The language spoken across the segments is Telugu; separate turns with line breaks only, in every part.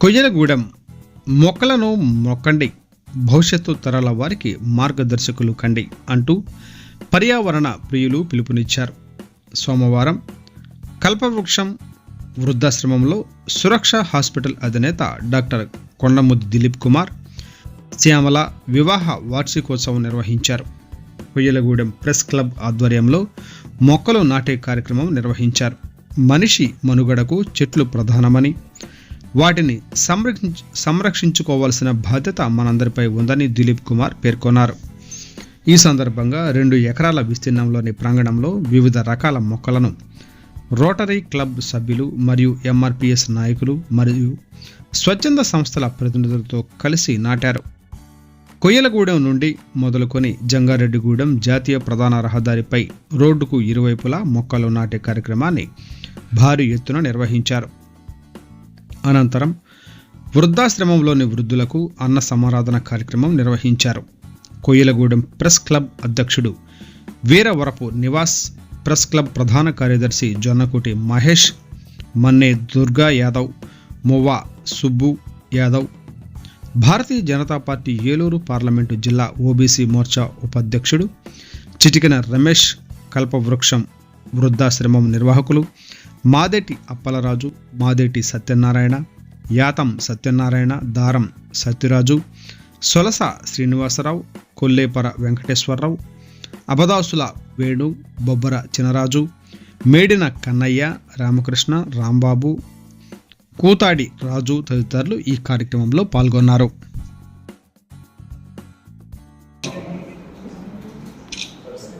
కొయ్యలగూడెం మొక్కలను మొక్కండి. భవిష్యత్తు తరాల వారికి మార్గదర్శకులు కండి అంటూ పర్యావరణ ప్రియులు పిలుపునిచ్చారు. సోమవారం కల్పవృక్షం వృద్ధాశ్రమంలో సురక్ష హాస్పిటల్ అధినేత డాక్టర్ కొండముద్ది దిలీప్ కుమార్ శ్యామల వివాహ వార్షికోత్సవం నిర్వహించారు. కొయ్యలగూడెం ప్రెస్ క్లబ్ ఆధ్వర్యంలో మొక్కలు నాటే కార్యక్రమం నిర్వహించారు. మనిషి మనుగడకు చెట్లు ప్రధానమని వాటిని సంరక్ష సంరక్షించుకోవాల్సిన బాధ్యత మనందరిపై ఉందని దిలీప్ కుమార్ పేర్కొన్నారు. ఈ సందర్భంగా రెండు ఎకరాల విస్తీర్ణంలోని ప్రాంగణంలో వివిధ రకాల మొక్కలను రోటరీ క్లబ్ సభ్యులు మరియు ఎంఆర్పిఎస్ నాయకులు మరియు స్వచ్ఛంద సంస్థల ప్రతినిధులతో కలిసి నాటారు. కొయ్యలగూడెం నుండి మొదలుకొని జంగారెడ్డిగూడెం జాతీయ ప్రధాన రహదారిపై రోడ్డుకు ఇరువైపులా మొక్కలు నాటే కార్యక్రమాన్ని భారీ ఎత్తున నిర్వహించారు. అనంతరం వృద్ధాశ్రమంలోని వృద్ధులకు అన్న సమారాధన కార్యక్రమం నిర్వహించారు. కొయ్యలగూడెం ప్రెస్ క్లబ్ అధ్యక్షుడు వీరవరపు నివాస్ ప్రెస్ క్లబ్ ప్రధాన కార్యదర్శి జొన్నకోటి మహేష్ మన్నే దుర్గా యాదవ్ మువ్వా సుబ్బు యాదవ్ భారతీయ జనతా పార్టీ ఏలూరు పార్లమెంటు జిల్లా ఓబీసీ మోర్చా ఉపాధ్యక్షుడు చిటికిన రమేష్ కల్పవృక్షం వృద్ధాశ్రమం నిర్వాహకులు మాదేటి అప్పలరాజు మాదేటి సత్యనారాయణ యాతం సత్యనారాయణ దారం సత్యరాజు సొలస శ్రీనివాసరావు కొల్లేపర వెంకటేశ్వరరావు అబదాసుల వేణు బొబ్బర చినరాజు మేడిన కన్నయ్య రామకృష్ణ రాంబాబు కూతాడి రాజు తదితరులు ఈ కార్యక్రమంలో పాల్గొన్నారు.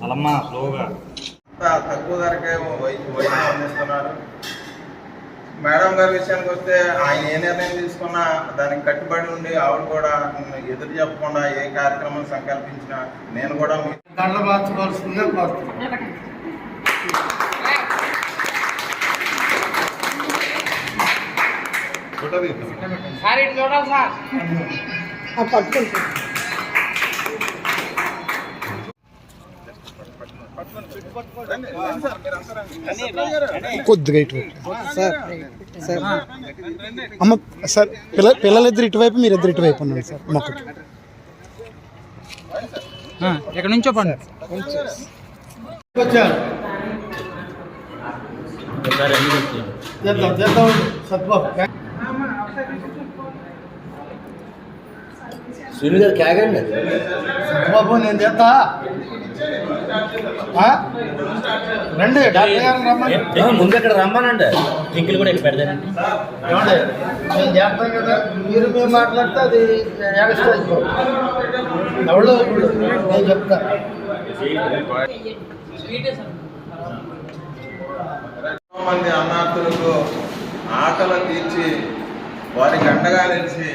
అలమ్మ స్లోగా
తక్కువ ధరకే వైద్యం అందిస్తున్నారు. మేడం గారి విషయానికి వస్తే ఆయన ఏ నిర్ణయం తీసుకున్నా దానికి కట్టుబడి ఉండి ఆవిడ కూడా ఎదురు చెప్పకుండా ఏ కార్యక్రమం సంకల్పించినా నేను కూడా
దండ మార్చుకోవాల్సిందే కోరుతున్నాను
కొద్దిగా ఇటువైపు సార్ సార్ అమ్మ సార్ పిల్ల పిల్లలిద్దరు ఇటువైపు మీరు ఇద్దరు ఇటువైపు ఉండండి సార్ మొక్కకి
ఎక్కడి నుంచో పండు
వచ్చారు చేద్దాం చేద్దాం సత్బాబు
సునీల్ గారు కేగండి
సత్బాబు నేను చేస్తా ఆ? రండి డాక్టర్ గారు రమ్మని.
ముందు ఇక్కడ రమ్మానండి. టింకిల్ కూడా ఇక్కడ పెడతానండి.
ఏమండి నేను చేస్తాను కదా. మీరు మీరు మాట్లాడితే అది ఎక్స్ట్రా అయిపోతుంది ఎవడో ఇప్పుడు నేను చెప్తా.
ఎంతో మంది అన్నార్థులకు ఆకలి తీర్చి వారికి అండగా నిలిచి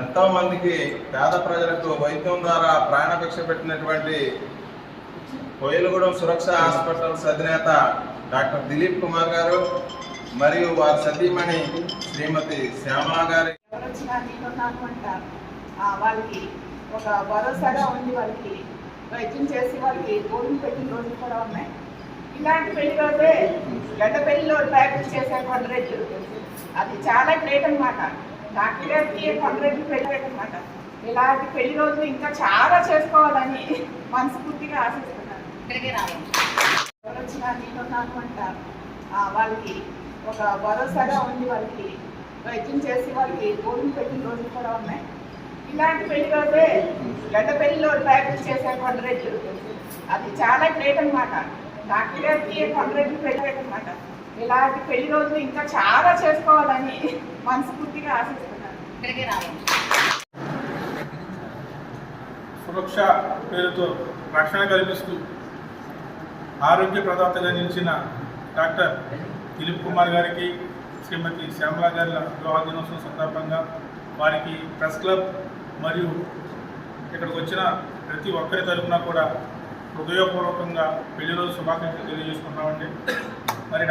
ఎంతో మందికి పేద ప్రజలకు వైద్యం ద్వారా ప్రాణభిక్ష పెట్టినటువంటి కోయిలగూడెం సురక్ష హాస్పిటల్స్ అధినేత డాక్టర్ దిలీప్ కుమార్ గారు మరియు వారి సతీమణి శ్రీమతి శ్యామల గారి
నేను నాకు ఆ, వాళ్ళకి ఒక భరోసాగా ఉంది వాళ్ళకి వైద్యం చేసి వాళ్ళకి గోధుమ పెట్టిన రోజులు కూడా ఉన్నాయి. ఇలాంటి పెళ్ళి రోజే గడ్డ పెళ్ళిలో ప్రాక్టీస్ చేసే కొండరెడ్డి అది చాలా గ్రేట్ అనమాట డాక్టర్ గారికి కొండరెడ్డి పెళ్ళి అనమాట ఇలాంటి పెళ్ళి రోజు ఇంకా చాలా చేసుకోవాలని మనస్ఫూర్తిగా ఆశిస్తున్నాను. ఎవరు వచ్చినా నేను నాకు అంటారు వాళ్ళకి ఒక భరోసాగా ఉంది వాళ్ళకి వైద్యం చేసి వాళ్ళకి భోజనం పెట్టిన రోజులు కూడా ఉన్నాయి. ఇలాంటి పెళ్ళి రోజే గడ్డ పెళ్ళిలో ప్రాక్టీస్ చేసే కొండరెడ్డి అది చాలా గ్రేట్ అనమాట డాక్టర్ గారికి కొండరెడ్డి పెళ్ళి అనమాట ఇలాంటి పెళ్ళి రోజులు ఇంకా చాలా చేసుకోవాలని మనస్ఫూర్తిగా ఆశిస్తున్నాను.
సురక్ష పేరుతో రక్షణ కల్పిస్తూ ఆరోగ్య ప్రదాతగా నిలిచిన డాక్టర్ దిలీప్ కుమార్ గారికి శ్రీమతి శ్యామలా గారి వివాహ దినోత్సవం సందర్భంగా వారికి ప్రెస్ క్లబ్ మరియు ఇక్కడికి వచ్చిన ప్రతి ఒక్కరి తరఫున కూడా హృదయపూర్వకంగా పెళ్ళి రోజు శుభాకాంక్షలు తెలియజేసుకున్నామండి మరి డాక్టర్